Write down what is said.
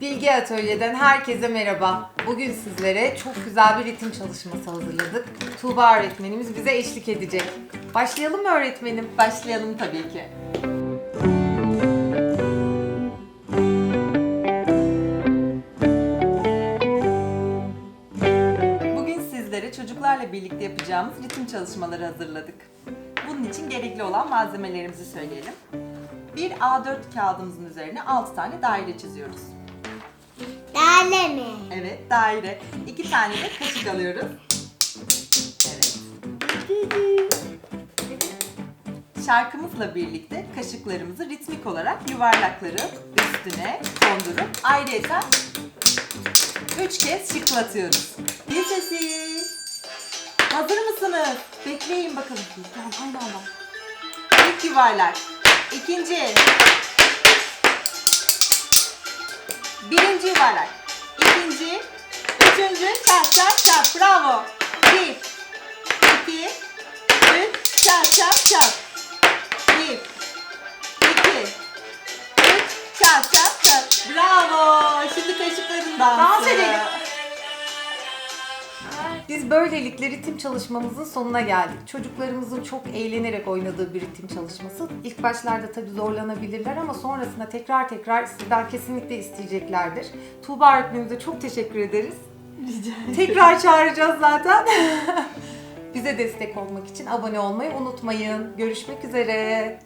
Bilgi Atölye'den herkese merhaba. Bugün sizlere çok güzel bir ritim çalışması hazırladık. Tuğba öğretmenimiz bize eşlik edecek. Başlayalım mı öğretmenim? Başlayalım tabii ki. Bugün sizlere çocuklarla birlikte yapacağımız ritim çalışmaları hazırladık. Bunun için gerekli olan malzemelerimizi söyleyelim. Bir A4 kağıdımızın üzerine 6 tane daire çiziyoruz. Lale mi? Evet, daire. İki tane de kaşık alıyoruz. Evet. Şarkımızla birlikte kaşıklarımızı ritmik olarak yuvarlakların üstüne kondurup ayrıca üç kez şıklatıyoruz. Bir sesi. Hazır mısınız? Bekleyin bakalım. Tamam, aynı anda. İlk yuvarlak. İkinci. Birinci yuvarlak. Üçüncü. Çat çat çat. Bravo. Bir. iki, Üç. Çat çat çat. Bir. iki, Üç. Çat çat çat. Bravo. Şimdi kaşıkların dansı. Dans edelim. Biz böylelikle ritim çalışmamızın sonuna geldik. Çocuklarımızın çok eğlenerek oynadığı bir ritim çalışması. İlk başlarda tabii zorlanabilirler ama sonrasında tekrar tekrar sizden kesinlikle isteyeceklerdir. Tuğba öğretmenimize çok teşekkür ederiz. Tekrar çağıracağız zaten. Bize destek olmak için abone olmayı unutmayın. Görüşmek üzere.